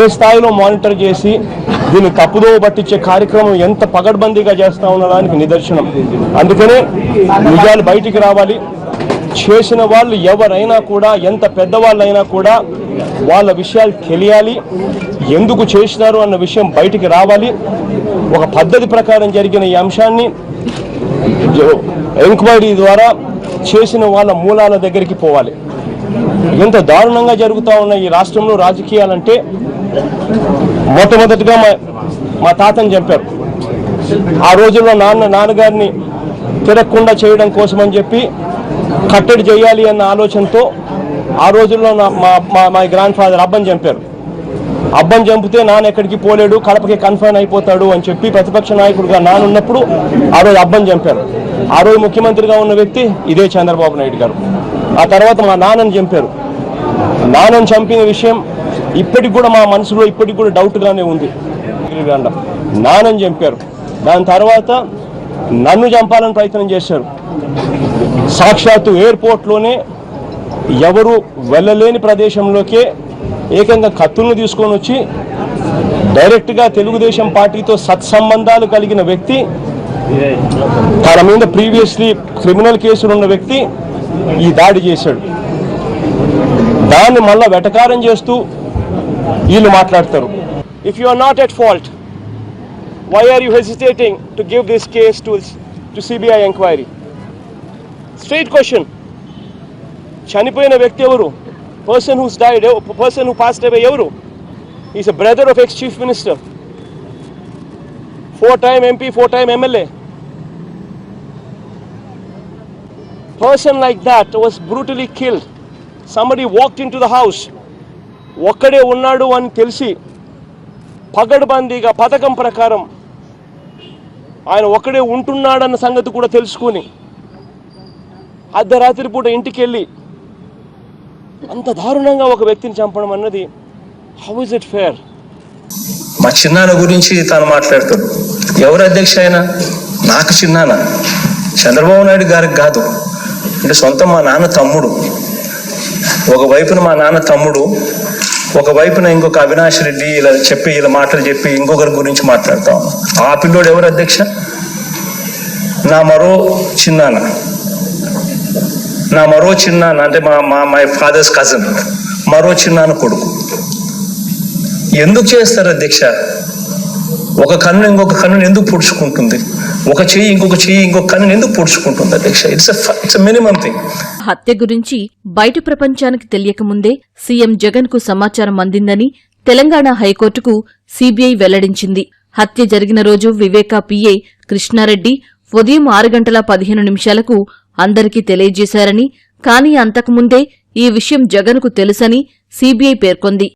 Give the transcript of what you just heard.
ఏ స్థాయిలో మానిటర్ చేసి దీన్ని తప్పుదో పట్టించే కార్యక్రమం ఎంత పగడ్బందీగా చేస్తా ఉన్నదానికి నిదర్శనం. అందుకనే నిజాలు బయటికి రావాలి. చేసిన వాళ్ళు ఎవరైనా కూడా ఎంత పెద్దవాళ్ళైనా కూడా వాళ్ళ విషయాలు తెలియాలి. ఎందుకు చేసినారు అన్న విషయం బయటికి రావాలి. ఒక పద్ధతి ప్రకారం జరిగిన ఈ అంశాన్ని ఎంక్వైరీ ద్వారా చేసిన వాళ్ళ మూలాల దగ్గరికి పోవాలి. ఎంత దారుణంగా జరుగుతూ ఉన్న ఈ రాష్ట్రంలో రాజకీయాలంటే మొట్టమొదటిగా మా మా తాతని చంపారు. ఆ రోజుల్లో నాన్న నాన్నగారిని తిరగకుండా చేయడం కోసం అని చెప్పి కట్టడి చేయాలి అన్న ఆలోచనతో ఆ రోజుల్లో నా మా మా మా గ్రాండ్ ఫాదర్ అబ్బని చంపారు. అబ్బని చంపితే నాన్న ఎక్కడికి పోలేడు కడపకి కన్ఫైన్ అయిపోతాడు అని చెప్పి ప్రతిపక్ష నాయకుడిగా నాన్న ఉన్నప్పుడు ఆ రోజు అబ్బని చంపారు. ఆ రోజు ముఖ్యమంత్రిగా ఉన్న వ్యక్తి ఇదే చంద్రబాబు నాయుడు గారు. ఆ తర్వాత మా నాన్నని చంపారు. నాన్నను చంపిన విషయం ఇప్పటికి కూడా మా మనసులో ఇప్పటికి కూడా డౌట్గానే ఉంది. నాన్నని చంపారు. దాని తర్వాత నన్ను చంపాలని ప్రయత్నం చేశారు. సాక్షాత్తు ఎయిర్పోర్ట్లోనే ఎవరు వెళ్ళలేని ప్రదేశంలోకే ఏకంగా కత్తులను తీసుకొని వచ్చి డైరెక్ట్గా తెలుగుదేశం పార్టీతో సత్సంబంధాలు కలిగిన వ్యక్తి తన మీద ప్రీవియస్లీ క్రిమినల్ కేసులు ఉన్న వ్యక్తి ఈ దాడి చేశాడు. దాన్ని మళ్ళా వెటకారం చేస్తూ వీళ్ళు మాట్లాడతారు if you are not at fault why are you hesitating to give this case to to CBI enquiry straight question చనిపోయిన వ్యక్తి ఎవరు person who's died person who passed away ఎవరు is a brother of ex chief minister four time MP four time MLA person like that was brutally killed somebody walked in to the house ఒక్కడే ఉన్నాడు అని తెలిసి పగడ్బందీగా పథకం ప్రకారం ఆయన ఒక్కడే ఉంటున్నాడన్న సంగతి కూడా తెలుసుకుని అర్ధరాత్రి పూట ఇంటికి వెళ్ళి అంత దారుణంగా ఒక వ్యక్తిని చంపడం అన్నది హౌ ఇస్ ఇట్ ఫేర్ మా చిన్నాన్న గురించి తాను మాట్లాడుతాడు. ఎవరు అధ్యక్ష అయినా నాకు చిన్నాన్న. చంద్రబాబు నాయుడు గారికి కాదు. అంటే సొంతం మా నాన్న తమ్ముడు. ఒక వైపున మా నాన్న తమ్ముడు ఒక వైపున ఇంకొక అవినాష్ రెడ్డి ఇలా చెప్పి ఇలా మాటలు చెప్పి ఇంకొకరి గురించి మాట్లాడతాం ఆ పిల్లోడు ఎవరు అధ్యక్ష? నా మరో చిన్నాన్న. నా మరో చిన్నాన్న అంటే మా మా మై ఫాదర్స్ కజిన్ మరో చిన్నాన్న కొడుకు. ఎందుకు చేస్తారు అధ్యక్ష? ఒక కన్ను ఇంకొక కన్నును ఎందుకు పొడుచుకుంటుంది? ఒక చెయ్యి ఇంకొక చెయ్యి ఇంకొక కన్నును ఎందుకు పొడుచుకుంటుంది అధ్యక్ష? ఇట్స్ ఇట్స్ మినిమం థింగ్ హత్య గురించి బయట ప్రపంచానికి తెలియకముందే సీఎం జగన్కు సమాచారం అందిందని తెలంగాణ హైకోర్టుకు సీబీఐ వెల్లడించింది. హత్య జరిగిన రోజు వివేకా పిఏ కృష్ణారెడ్డి ఉదయం ఆరు గంటల పదిహేను నిమిషాలకు అందరికీ తెలియజేశారని కానీ అంతకుముందే ఈ విషయం జగన్కు తెలుసని సీబీఐ పేర్కొంది.